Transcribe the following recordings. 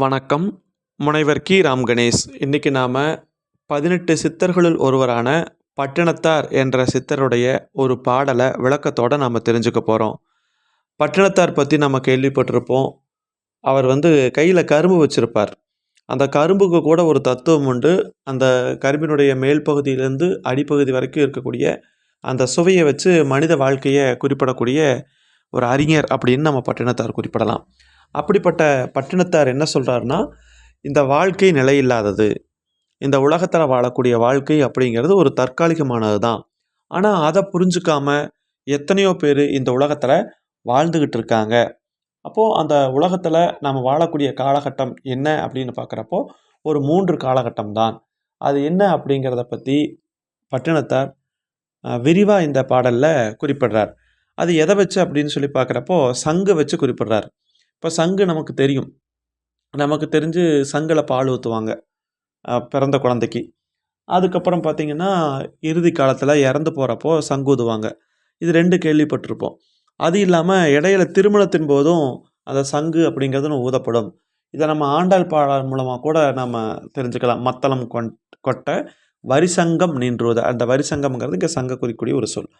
வணக்கம். முனைவர் கி. ராம் கணேஷ். இன்றைக்கி நாம் பதினெட்டு சித்தர்களுள் ஒருவரான பட்டினத்தார் என்ற சித்தருடைய ஒரு பாடலை விளக்கத்தோடு நாம் தெரிஞ்சுக்க போகிறோம் பட்டினத்தார் பற்றி நம்ம கேள்விப்பட்டிருப்போம். அவர் வந்து கையில் கரும்பு வச்சுருப்பார். அந்த கரும்புக்கு கூட ஒரு தத்துவம் உண்டு. அந்த கரும்பினுடைய மேல் பகுதியிலேருந்து அடிப்பகுதி வரைக்கும் இருக்கக்கூடிய அந்த சுவையை வச்சு மனித வாழ்க்கையை குறிப்பிடக்கூடிய ஒரு அறிஞர் அப்படின்னு நம்ம பட்டினத்தார் குறிப்பிடலாம். அப்படிப்பட்ட பட்டினத்தார் என்ன சொல்கிறாருன்னா இந்த வாழ்க்கை நிலையில்லாதது இந்த உலகத்தில் வாழக்கூடிய வாழ்க்கை அப்படிங்கிறது ஒரு தற்காலிகமானது தான் ஆனால் அதை புரிஞ்சுக்காம எத்தனையோ பேர் இந்த உலகத்தில் வாழ்ந்துக்கிட்டு இருக்காங்க. அப்போது அந்த உலகத்தில் நம்ம வாழக்கூடிய காலகட்டம் என்ன அப்படின்னு பார்க்குறப்போ ஒரு மூன்று காலகட்டம் தான் அது என்ன அப்படிங்கிறத பற்றி பட்டினத்தார் விரிவாக இந்த பாடலில் குறிப்பிடுறார். அது எதை வச்சு அப்படின்னு சொல்லி பார்க்குறப்போ சங்கு வச்சு குறிப்பிடுறார். இப்போ சங்கு நமக்கு தெரியும். நமக்கு தெரிஞ்சு சங்கில் பால் ஊற்றுவாங்க பிறந்த குழந்தைக்கு. அதுக்கப்புறம் பார்த்திங்கன்னா இறுதி காலத்தில் இறந்து போகிறப்போ சங்குதுவாங்க இது ரெண்டு கேள்விப்பட்டிருப்போம். அது இல்லாமல் இடையில திருமணத்தின் போதும் அந்த சங்கு அப்படிங்கிறது ஊதப்படும். இதை நம்ம ஆண்டாள் பாடல் மூலமாக கூட நம்ம தெரிஞ்சுக்கலாம். மத்தளம் கொண் கொட்ட வரிசங்கம் நின்றுவது அந்த வரிசங்கம்ங்கிறது இங்கே சங்க குறிக்கூடிய ஒரு சொல்.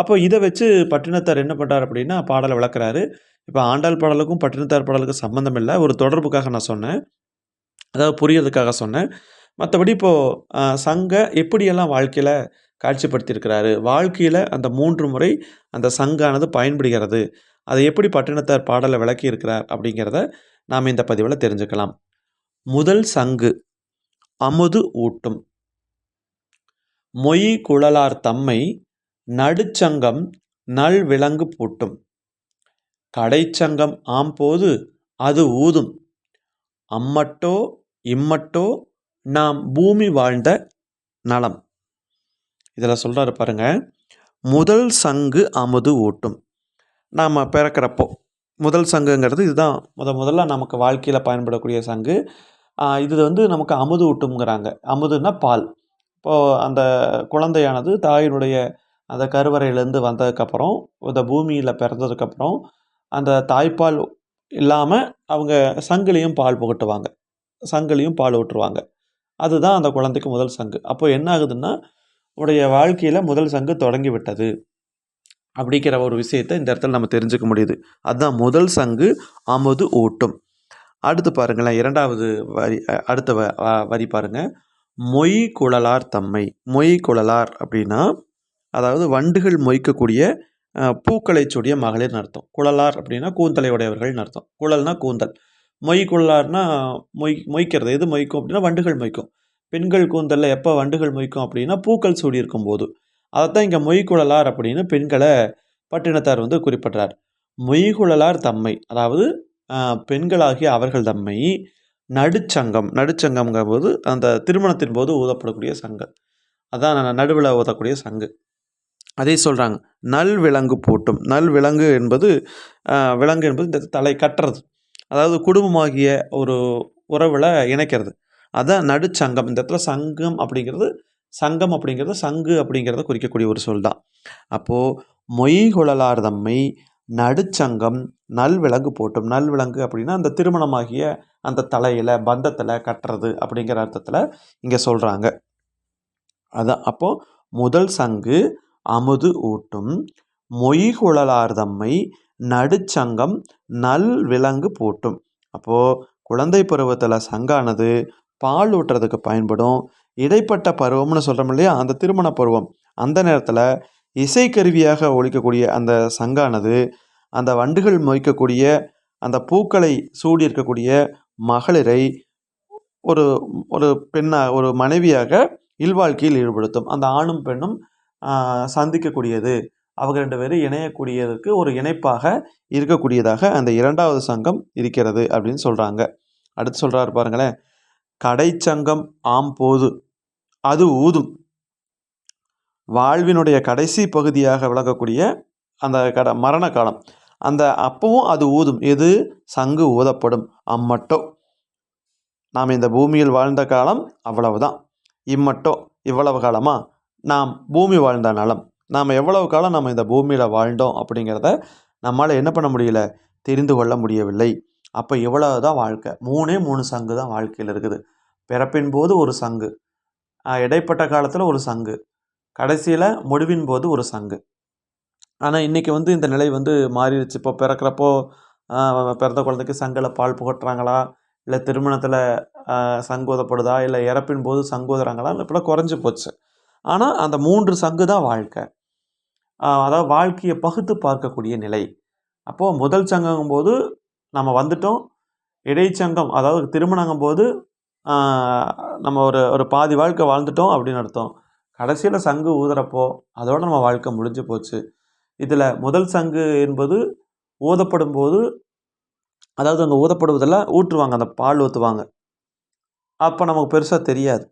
அப்போ இதை வச்சு பட்டினத்தார் என்ன பண்ணுறார் அப்படின்னா பாடலை விளக்குறாரு இப்போ ஆண்டாள் பாடலுக்கும் பட்டினத்தார் பாடலுக்கும் சம்மந்தம் இல்லை. ஒரு தொடர்புக்காக நான் சொன்னேன். அதாவது புரியறதுக்காக சொன்னேன். மற்றபடி இப்போது சங்க எப்படியெல்லாம் வாழ்க்கையில் காட்சிப்படுத்தியிருக்கிறாரு? வாழ்க்கையில் அந்த மூன்று முறை அந்த சங்கானது பயன்படுகிறது. அதை எப்படி பட்டினத்தார் பாடலை விளக்கியிருக்கிறார் அப்படிங்கிறத நாம் இந்த பதிவில் தெரிஞ்சுக்கலாம். முதல் சங்கு அமுது ஊட்டும். மொய் குழலார் தம்மை நடுச்சங்கம் நல் விலங்கு பூட்டும். கடைச்சங்கம் ஆம்போது அது ஊதும். அம்மட்டோ இம்மட்டோ நாம் பூமி வாழ்ந்த நலம். இதில் சொல்கிறாரு பாருங்க முதல் சங்கு அமுது ஊட்டும். நாம் பிறக்கிறப்போ முதல் சங்குங்கிறது இதுதான். முத முதல்ல நமக்கு வாழ்க்கையில் பயன்படக்கூடிய சங்கு. இது வந்து நமக்கு அமுது ஊட்டுங்கிறாங்க அமுதுன்னா பால். இப்போது அந்த குழந்தையானது தாயினுடைய அந்த கருவறையிலேருந்து வந்ததுக்கப்புறம் இந்த பூமியில் பிறந்ததுக்கப்புறம் அந்த தாய்ப்பால் இல்லாமல் அவங்க சங்கிலியும் பால் புகட்டுவாங்க. சங்கிலியும் பால் ஊட்டுருவாங்க அதுதான் அந்த குழந்தைக்கு முதல் சங்கு. அப்போ என்ன ஆகுதுன்னா உடைய வாழ்க்கையில் முதல் சங்கு தொடங்கி விட்டது அப்படிங்கிற ஒரு விஷயத்தை இந்த இடத்துல நம்ம தெரிஞ்சுக்க முடியுது. அதுதான் முதல் சங்கு அமுது ஊட்டும். அடுத்து பாருங்களேன் இரண்டாவது வரி அடுத்த வரி பாருங்கள் மொய் குழலார் தம்மை. மொய் குழலார் அப்படின்னா அதாவது வண்டுகள் மொய்க்கக்கூடிய பூக்களை சுடிய மகளிர் அர்த்தம் குழலார் அப்படின்னா கூந்தலை உடையவர்கள்னு அர்த்தம் குழல்னா கூந்தல். மொய் குழலார்னா மொய் மொய்க்கிறது. எது மொய்க்கும் அப்படின்னா வண்டுகள் மொய்க்கும். பெண்கள் கூந்தலில் எப்போ வண்டுகள் மொய்க்கும் அப்படின்னா பூக்கள் சூடி இருக்கும்போது அதைத்தான் இங்கே மொய்குழலார் அப்படின்னு பெண்களை பட்டினத்தார் வந்து குறிப்பிட்றார். மொய்குழலார் தம்மை அதாவது பெண்களாகிய அவர்கள் தம்மை நடுச்சங்கம் நடுச்சங்கம்ங்கும்போது அந்த திருமணத்தின் போது ஊதப்படக்கூடிய சங்கு. அதான் நடுவில் ஊதக்கூடிய சங்கு. அதே சொல்கிறாங்க நல் விலங்கு பூட்டும். நல் விலங்கு என்பது விலங்கு என்பது இந்த தலை கட்டுறது. அதாவது குடும்பமாகிய ஒரு உறவில் இணைக்கிறது. அதான் நடுச்சங்கம். இந்த இடத்துல சங்கம் அப்படிங்கிறது சங்கம் அப்படிங்கிறது சங்கு அப்படிங்கிறத குறிக்கக்கூடிய ஒரு சொல் தான். அப்போது மொய்குழலார் தம்மை நடுச்சங்கம் நல் விலங்கு போட்டும். நல் விலங்கு அப்படின்னா அந்த திருமணமாகிய அந்த தலையில் பந்தத்தில் கட்டுறது அப்படிங்கிற அர்த்தத்தில் இங்கே சொல்கிறாங்க அதான் அப்போது முதல் சங்கு அமுது ஊட்டும். மொய்குழலார்தம்மை நடுச்சங்கம் நல் விலங்கு போட்டும். அப்போது குழந்தை பருவத்தில் சங்கானது பால் ஊட்டுறதுக்கு பயன்படும். இடைப்பட்ட பருவம்னு சொல்கிறோம் இல்லையா? அந்த திருமண பருவம். அந்த நேரத்தில் இசைக்கருவியாக ஒழிக்கக்கூடிய அந்த சங்கானது அந்த வண்டுகள் மொய்க்கக்கூடிய அந்த பூக்களை சூடி இருக்கக்கூடிய மகளிரை ஒரு ஒரு பெண்ணாக ஒரு மனைவியாக இல்வாழ்க்கையில் ஈடுபடுத்தும். அந்த ஆணும் பெண்ணும் சந்திக்கக்கூடியது. அவங்க ரெண்டு பேரும் இணையக்கூடியதுக்கு ஒரு இணைப்பாக இருக்கக்கூடியதாக அந்த இரண்டாவது சங்கம் இருக்கிறது அப்படின்னு சொல்கிறாங்க அடுத்து சொல்கிறாரு பாருங்களேன். கடைச்சங்கம் ஆம் போது அது ஊதும். வாழ்வினுடைய கடைசி பகுதியாக விளக்கக்கூடிய அந்த கட மரண காலம் அந்த அப்பவும் அது ஊதும். எது? சங்கு ஊதப்படும். அம்மட்டோ. நாம் இந்த பூமியில் வாழ்ந்த காலம் அவ்வளவுதான். இம்மட்டோ. இவ்வளவு காலமாக நாம் பூமி வாழ்ந்த நலம். நாம் எவ்வளவு காலம் நம்ம இந்த பூமியில் வாழ்ந்தோம் அப்படிங்கிறத நம்மளால் என்ன பண்ண முடியல? தெரிந்து கொள்ள முடியவில்லை. அப்போ எவ்வளோ தான் வாழ்க்கை. மூணே மூணு சங்கு தான் வாழ்க்கையில் இருக்குது. பிறப்பின் போது ஒரு சங்கு. இடைப்பட்ட காலத்தில் ஒரு சங்கு. கடைசியில் முடிவின் போது ஒரு சங்கு. ஆனால் இன்றைக்கி வந்து இந்த நிலை வந்து மாறிடுச்சு. இப்போ பிறக்கிறப்போ பிறந்த குழந்தைக்கு சங்கில் பால் புகட்டுறாங்களா? இல்லை திருமணத்தில் சங்கோதப்படுதா? இல்லை இறப்பின் போது சங்கோதுறாங்களா? இப்போலாம் குறைஞ்சி போச்சு. ஆனால் அந்த மூன்று சங்கு தான் வாழ்க்கை. அதாவது வாழ்க்கையை பகுத்து பார்க்கக்கூடிய நிலை. அப்போது முதல் சங்கம் போது நம்ம வந்துட்டோம். இடைச்சங்கம் அதாவது திருமணங்கும் போது நம்ம ஒரு ஒரு பாதி வாழ்க்கை வாழ்ந்துட்டோம் அப்படின்னு அர்த்தம். கடைசியில் சங்கு ஊதுறப்போ அதோட நம்ம வாழ்க்கை முடிஞ்சு போச்சு. இதில் முதல் சங்கு என்பது ஊதப்படும் போது அதாவது அங்கே ஊதப்படுவதெல்லாம் ஊற்றுவாங்க. அந்த பால் ஊற்றுவாங்க அப்போ நமக்கு பெருசாக தெரியாது.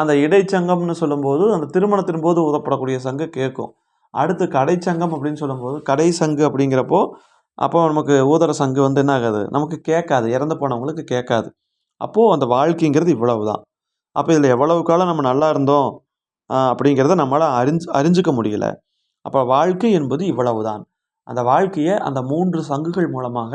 அந்த இடைச்சங்கம்னு சொல்லும்போது அந்த திருமணத்தின் போது ஊதப்படக்கூடிய சங்கு கேட்கும் அடுத்து கடைச்சங்கம் அப்படின்னு சொல்லும்போது கடை சங்கு அப்படிங்கிறப்போ அப்போ நமக்கு ஊதர சங்கு வந்து என்ன ஆகாது? நமக்கு கேட்காது. இறந்து போனவங்களுக்கு கேட்காது. அப்போது அந்த வாழ்க்கைங்கிறது இவ்வளவு தான் அப்போ இதில் எவ்வளவு காலம் நம்ம நல்லா இருந்தோம் அப்படிங்கிறத நம்மளால் அறிஞ்சு அறிஞ்சிக்க முடியல. அப்போ வாழ்க்கை என்பது இவ்வளவு தான் அந்த வாழ்க்கையை அந்த மூன்று சங்குகள் மூலமாக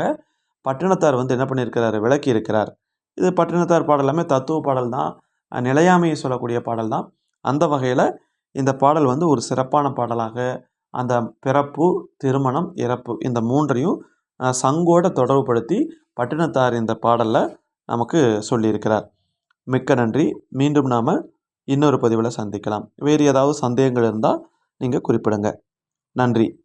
பட்டினத்தார் வந்து என்ன பண்ணியிருக்கிறாரு? விளக்கி இருக்கிறார் இது பட்டினத்தார் பாடல் எல்லாமே தத்துவ பாடல் தான். நிலையாமையை சொல்லக்கூடிய பாடல் தான் அந்த வகையில் இந்த பாடல் வந்து ஒரு சிறப்பான பாடலாக அந்த பிறப்பு திருமணம் இறப்பு இந்த மூன்றையும் சங்கோட தொடர்புபடுத்தி பட்டினத்தார் இந்த பாடலில் நமக்கு சொல்லியிருக்கிறார். மிக்க நன்றி. மீண்டும் நாம் இன்னொரு பதிவில் சந்திக்கலாம். வேறு ஏதாவது சந்தேகங்கள் இருந்தால் நீங்கள் குறிப்பிடுங்க. நன்றி.